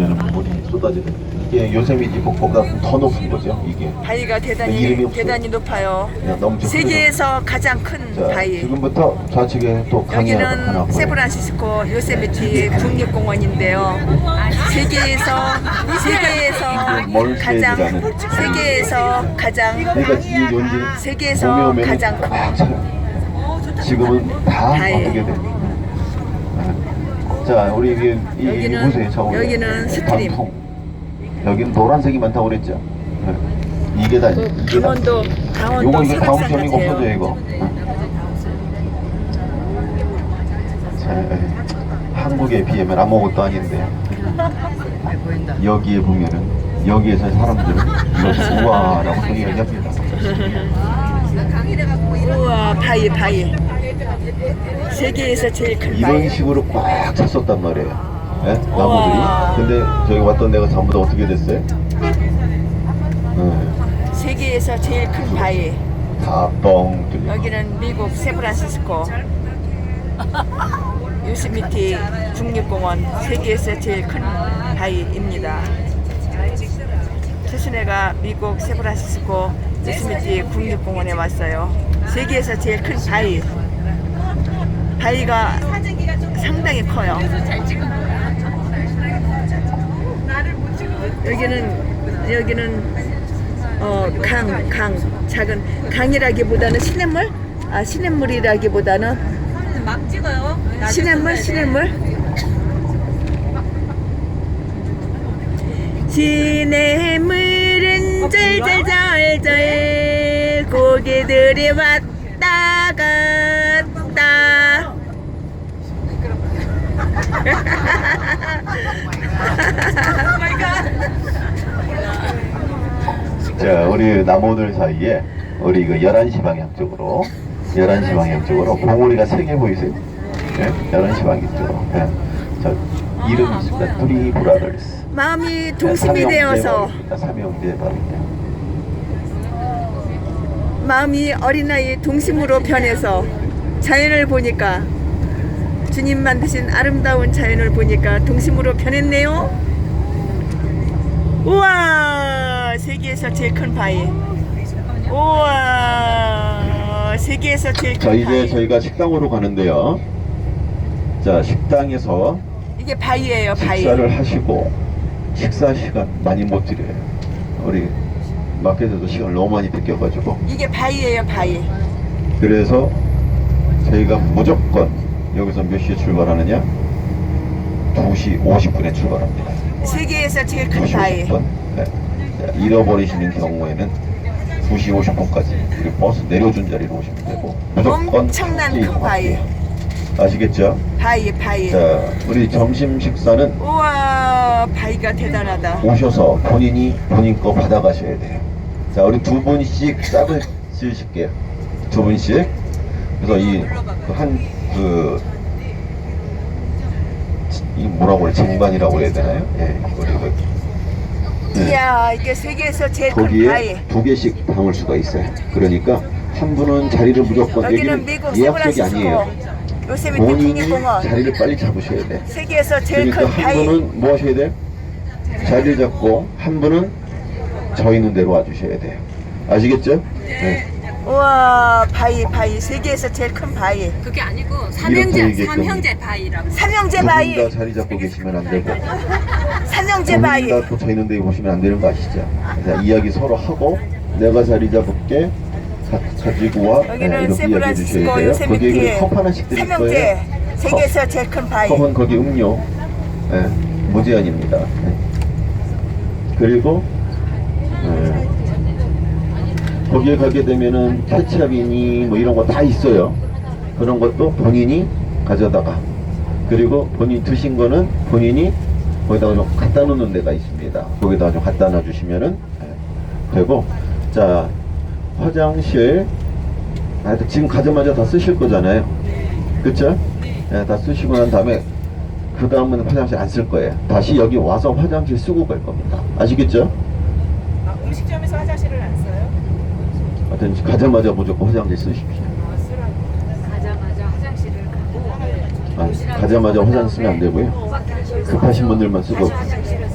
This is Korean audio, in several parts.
보시면 물이 쏟아지는 이게 요세미티 폭포보다 더 높은 거죠 이게 바위가 이름이 대단히 없어요. 대단히 높아요. 그냥 너무 좀 세계에서 가장 큰 자, 바위. 지금부터 좌측에 또 강의가 하나 여기는 보여요. 세브란시스코 요세미티 국립공원인데요. 세계에서 세계에서 가장 세계에서 가장 그러니까 이 연지 세계에서 가장 큰. 지금은 다 바위. 어떻게 됩니까? 네. 자, 우리 이게 이, 이 여기는- 보세요. 저 여기는 스트림. 단풍. 여기는 노란색이 많다고 그랬죠. 네. 이게 다 이게 다. 그 강원도 강원도 요거 이거 설악산 점이고 없어져. 이거. 자, 에, 한국에 비하면 아무것도 아닌데 여기에 보면은 여기에서 사람들은 이걸 우와라고 또 이야기합니다. 우와 바위 바위. 세계에서 제일 큰 이런 바위. 식으로 꽉 찼었단 말이에요. 예? 나무들이. 우와. 근데 저기 왔던 데가 전부 다 어떻게 됐어요? 예, 세계에서 제일 큰 바위. 다뻥 뚫려. 여기는 미국 세브란시스코 요시미티 국립공원 세계에서 제일 큰 바위입니다. 최순애가 미국 세브란시스코 요시미티 국립공원에 왔어요. 세계에서 제일 큰 바위. 바위가 상당히 커요. 여기는 여기는 어, 강, 강, 작은 강이라기보다는 시냇물? 아, 시냇물이라기보다는 막 찍어요. 시냇물, 시냇물. 시냇물은 절절절절 왔다 갔다. 자, 우리 나무들 사이에 우리 그 11시 방향 쪽으로 11시 방향 쪽으로 봉우리가 세 개 보이세요? 예? 11시 방향 쪽으로. 예. 자, 이름이 있습니다. 프리 브라더스. 마음이 동심이 되어서 삼형제 바입니다. 마음이 어린아이 동심으로 변해서 자연을 보니까 주님 만드신 아름다운 자연을 보니까 동심으로 변했네요. 우와 세계에서 제일 큰 바위. 우와 세계에서 제일 자, 큰 이제 바위. 저희가 식당으로 가는데요. 자, 식당에서 이게 바위예요 바위. 식사를 하시고 식사 시간 많이 못 드려요. 우리 마켓에도 시간을 너무 많이 뺏겨가지고 이게 바위예요 바위. 그래서 저희가 무조건 여기서 몇 시에 출발하느냐? 2시 50분에 출발합니다. 세계에서 제일 큰 2시 바위. 50분. 네. 자, 잃어버리시는 경우에는 2시 50분까지 우리 버스 내려준 자리로 오시면 되고 무조건 엄청난 큰 바위. 아시겠죠? 바위 바위. 자, 우리 점심 식사는 우와 바위가 대단하다. 오셔서 본인이 본인 거 받아가셔야 돼요. 자, 우리 두 분씩 짝을 지으실게요. 두 분씩. 그래서 이한그 이 뭐라고 그래 쟁반이라고 해야 되나요? 예, 이거 이거. 네. 이야 이게 세계에서 제일 큰 거기에 바위. 두 개씩 담을 수가 있어요. 그러니까 한 분은 자리를 무조건 여기는 여기는 미국 예약석이 아니에요. 요세미티 본인이 국립공원 자리를 빨리 잡으셔야 돼. 세계에서 제일 그러니까 큰한 바위. 분은 뭐 하셔야 돼? 자리를 잡고 한 분은 저 있는 대로 와주셔야 돼요. 아시겠죠? 네. 우와 바위 바위 세계에서 제일 큰 바위. 그게 아니고 삼형제 삼형제 바위라고. 삼형제 두분 바위. 다 자리 잡고 계시면 안 되고 삼형제 바위. 두분 다또 저 있는 데 보시면 안 되는 거 아시죠? 자, 이야기 서로 하고 내가 자리 잡을게 가, 가지고 와 네, 여기는 이렇게 이야기해 세브란시스코 주셔야 돼요. 거기에 요세미티 컵 하나씩 드릴 거예요. 삼형제 세계에서 제일 큰 바위. 컵은 거기 음료 예, 무제한입니다. 예. 그리고 예, 거기에 가게 되면은 케찹이니 뭐 이런 거 다 있어요. 그런 것도 본인이 가져다가 그리고 본인 드신 거는 본인이 거기다가 좀 갖다 놓는 데가 있습니다. 거기다가 좀 갖다 놔주시면은 예, 되고 자 화장실 아, 지금 가자마자 다 쓰실 거잖아요. 그쵸? 예, 다 쓰시고 난 다음에 그 다음은 화장실 안 쓸 거예요. 다시 여기 와서 화장실 쓰고 갈 겁니다. 아시겠죠? 아, 음식점에서 화장실을 안 써요? 하여튼 가자마자 무조건 화장실 쓰십시오. 가자마자 화장실을 가고 아, 가자마자 화장실 쓰면 안 되고요. 급하신 분들만 쓰고.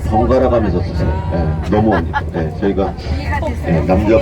번갈아 가면서 쓰세요. 예, 너무 예, 저희가. 예, 남자